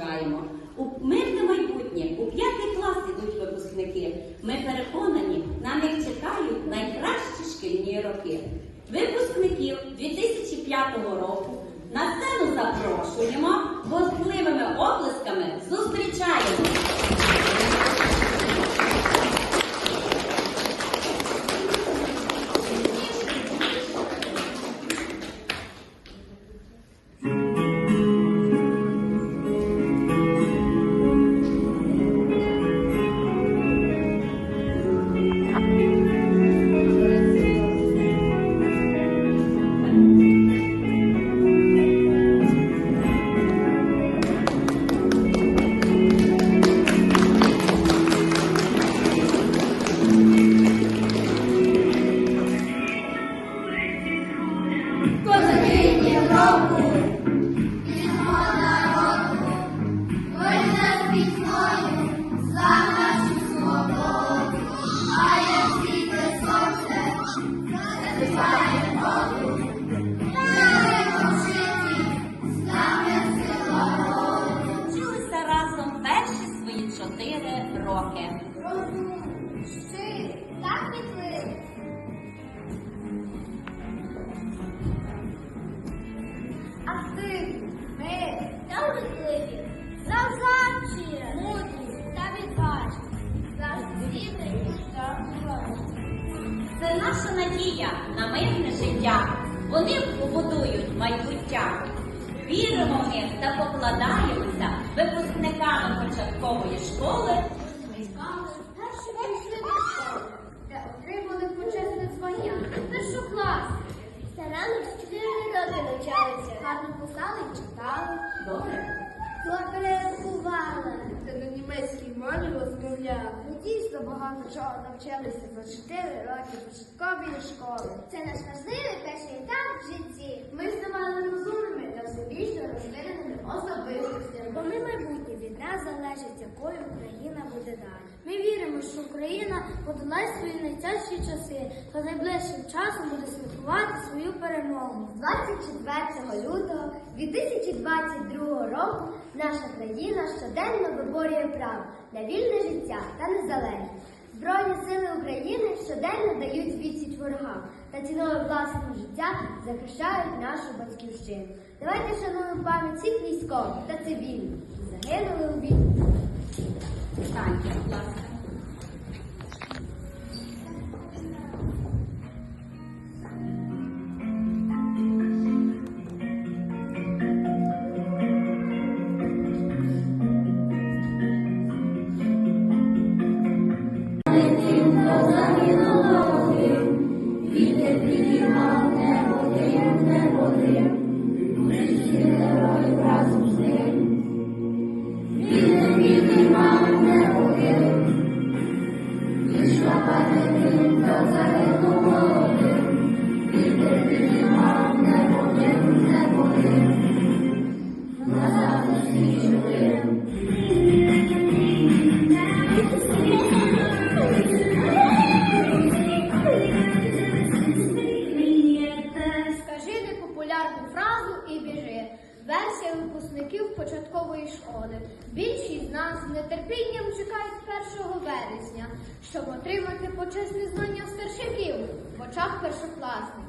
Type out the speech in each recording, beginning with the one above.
бажаємо. У мирне майбутнє, у п'ятий клас ідуть випускники. Ми переконані, на них чекають найкращі шкільні роки. Випускників 2005 року на сцену запрошуємо, бурхливими оплесками зустрічаємо. Наша надія на мирне життя. Вони побудують майбуття. Віримо в них та покладаємося випускниками початкової школи. Перші прийшли школи, де отримали почесне звання. Першокласи. Старанно чотири роки навчалися. Гарно писали і читали. Добре. Фотографували. Та на німецькій мові розмовляли. Ми дійсно багато чого навчилися за 4 роки початкової школи. Це наш важливий перший етап в житті. Ми ставали розумними та всебічно розвиненими особистостями. Бо ми майбутнє від нас залежить, якою Україна буде далі. Ми віримо, що Україна подолає свої найтяжчі часи та найближчим часом буде святкувати свою перемогу. 24 лютого 2022 року наша країна щоденно виборює право на вільне життя та незалежність. Збройні сили України щоденно дають відсіч ворогам та ціною власного життя захищають нашу батьківщину. Давайте шануємо пам'ять всіх військових та цивільних, загинули у війні. Встаньте, будь ласка. Отримати почесне звання старшаків в очах першокласників.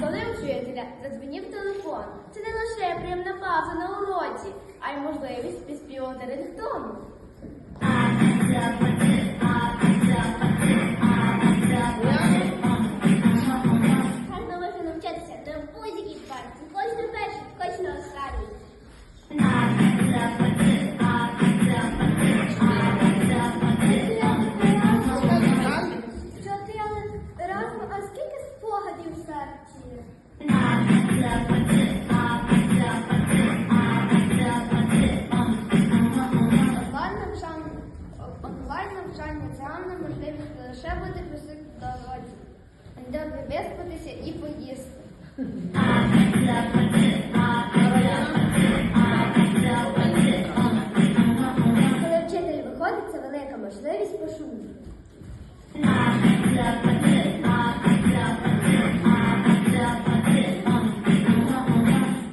Коли вчителя задзвенів телефон, це не лише приємна пауза на уроці, а й можливість підспівати рингтону.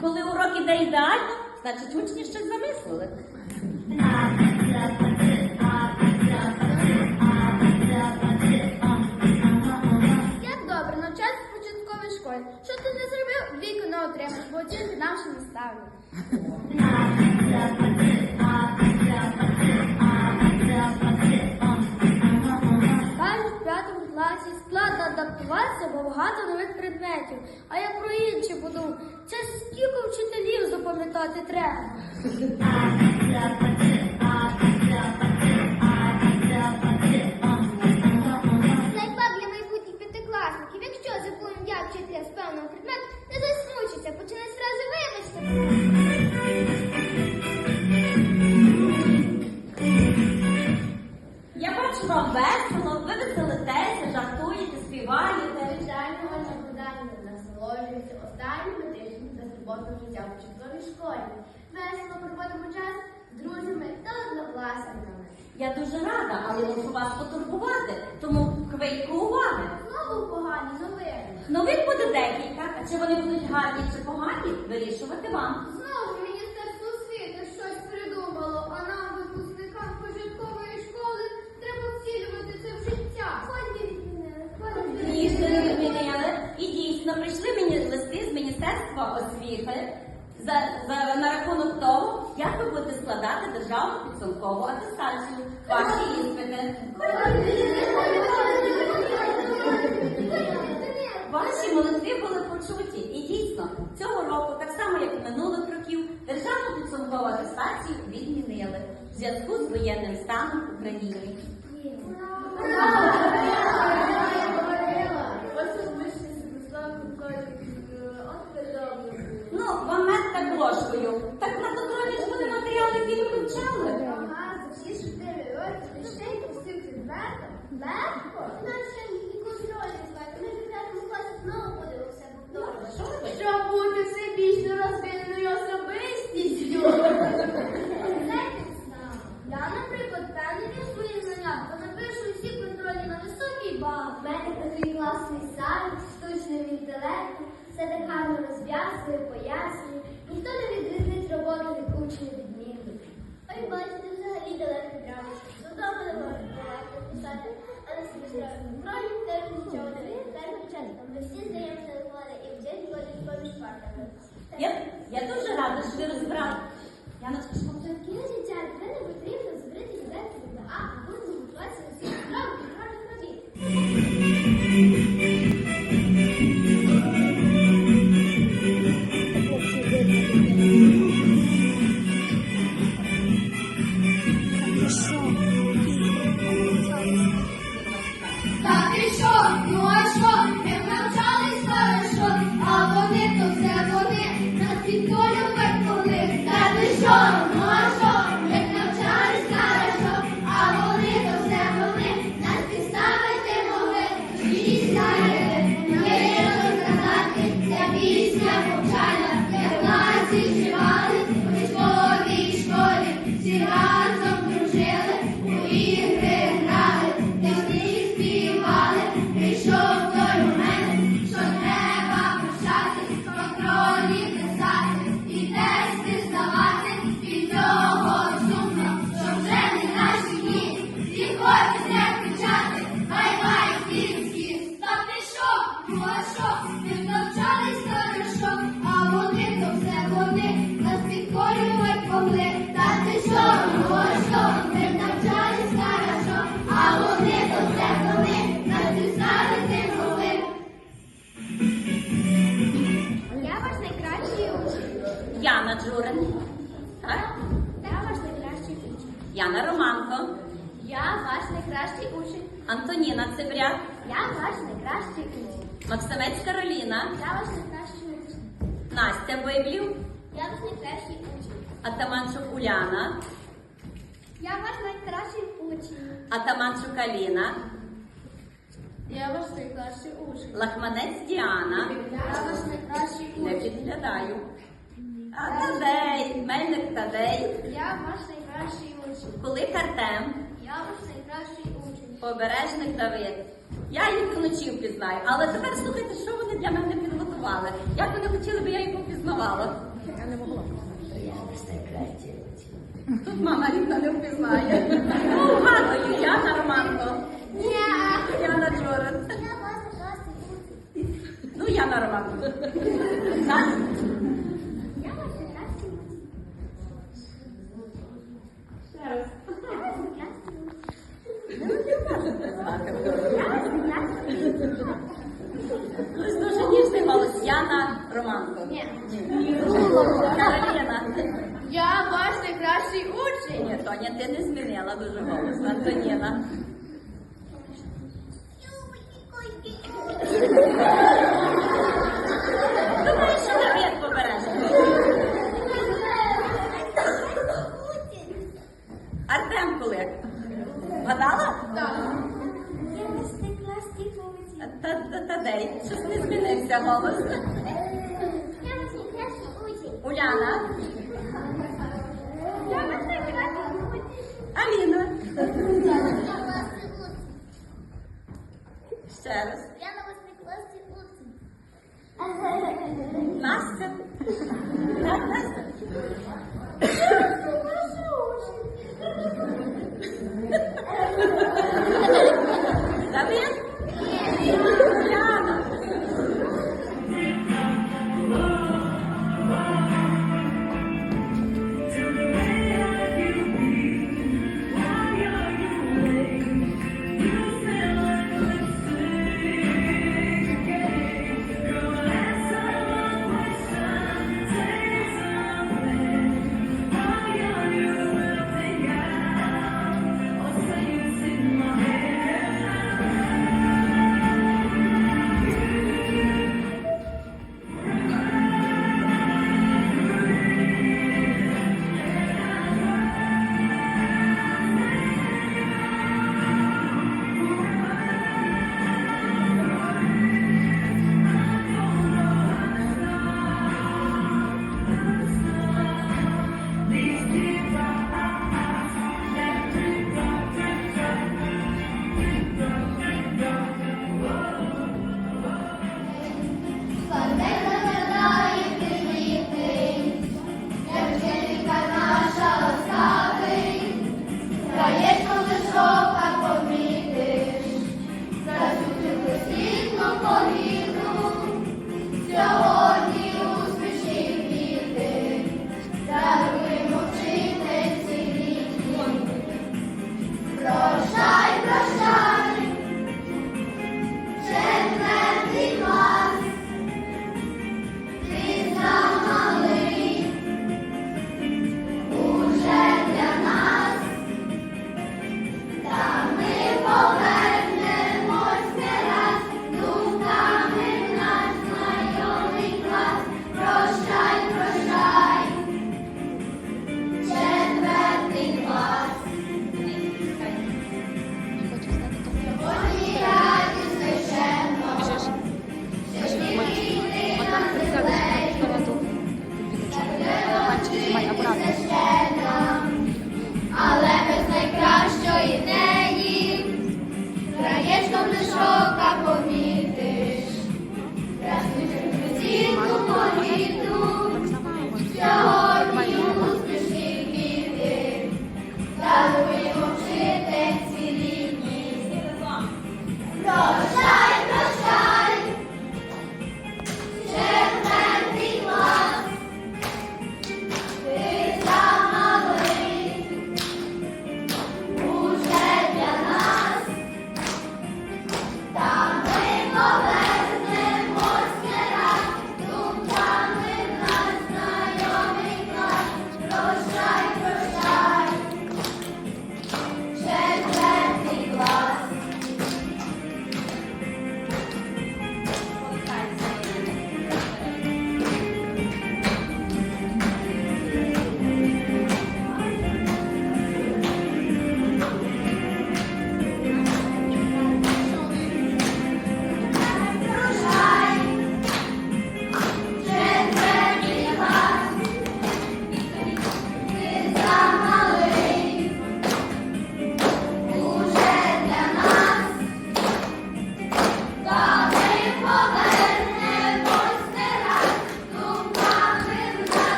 Коли урок іде ідеально, значить учні щось замислили. Як добре навчатися в початковій школі. Що ти не зробив, двійку не отримаєш, бо оцінки нам не ставлять. Адаптуватися, бо багато нових предметів. А я про інші подумав, це скільки вчителів запам'ятати треба. насолоджується останніми тижнями безтурботного життя в початковій школі. Весело проводимо час з друзями та однокласниками. Я дуже рада, але мушу вас потурбувати, тому хвильку уваги. Знову погані новини. Новин буде декілька, а чи вони будуть гарні чи погані, вирішувати вам. Знову Міністерство освіти щось придумало, а нам, випускникам початкової школи, треба втілювати це в життя. Фонді відмінили. Ніжно не відмінили. І дійсно прийшли мені Міністерства освіти за, за на рахунок того, як ви будете складати державну підсумкову атестацію. Ваші іспити. Ваші молитви були почуті. І дійсно, цього року, так само як і минулих років, державну підсумкову атестацію відмінили в зв'язку з воєнним станом в Україні. Але тоже рада, что нічого не. Я, я дуже рада, що ви. Я на Яна Романко. Я ваш найкращий учень. Антоніна Цибряк. Я ваш найкращий учень. Максимець Кароліна. Я ваш найкращий учень. Настя Библів. Я ваш найкращий учень. Атаманчук Уляна. Я ваш найкращий учень. Атаманчук Аліна. Я ваш найкращий учень. Лахманець Діана. Я ваш найкращий Не підглядаю. А Тадей. Мельник Тадей. Я ваш найкращий учень коли Кулик Артем, Ярош найкращий учень. Побережник Давид. Я їх вночі впізнаю, але тепер слухайте, що вони для мене підготували. Як вони хотіли би, я їх впізнавала. Я не могла Тут мама рівна не впізнає. Ну, гадую, я на Романко. Я на Джорес. Ну, я на Романко. Хтось дуже ніжний голос. Яна Романко. Ні. Я ваш найкращий учень. Ні, Тоня, ти не змінила дуже голос. Антоніна. тебя голос? Уляна. Аліна. Ще раз. Настя. Настя.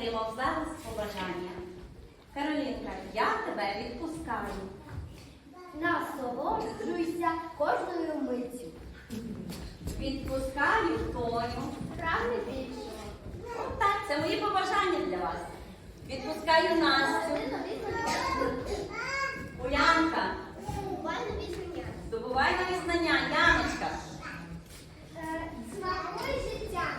отримав зараз побажання. Каролінка, я тебе відпускаю. Насолоджуйся кожною миттю. Відпускаю Тоню. Прагне більшого. Ну, так, це мої побажання для вас. Відпускаю Настю. Улянка. Здобувай нові знання. Яночка. Е, смакуй життя.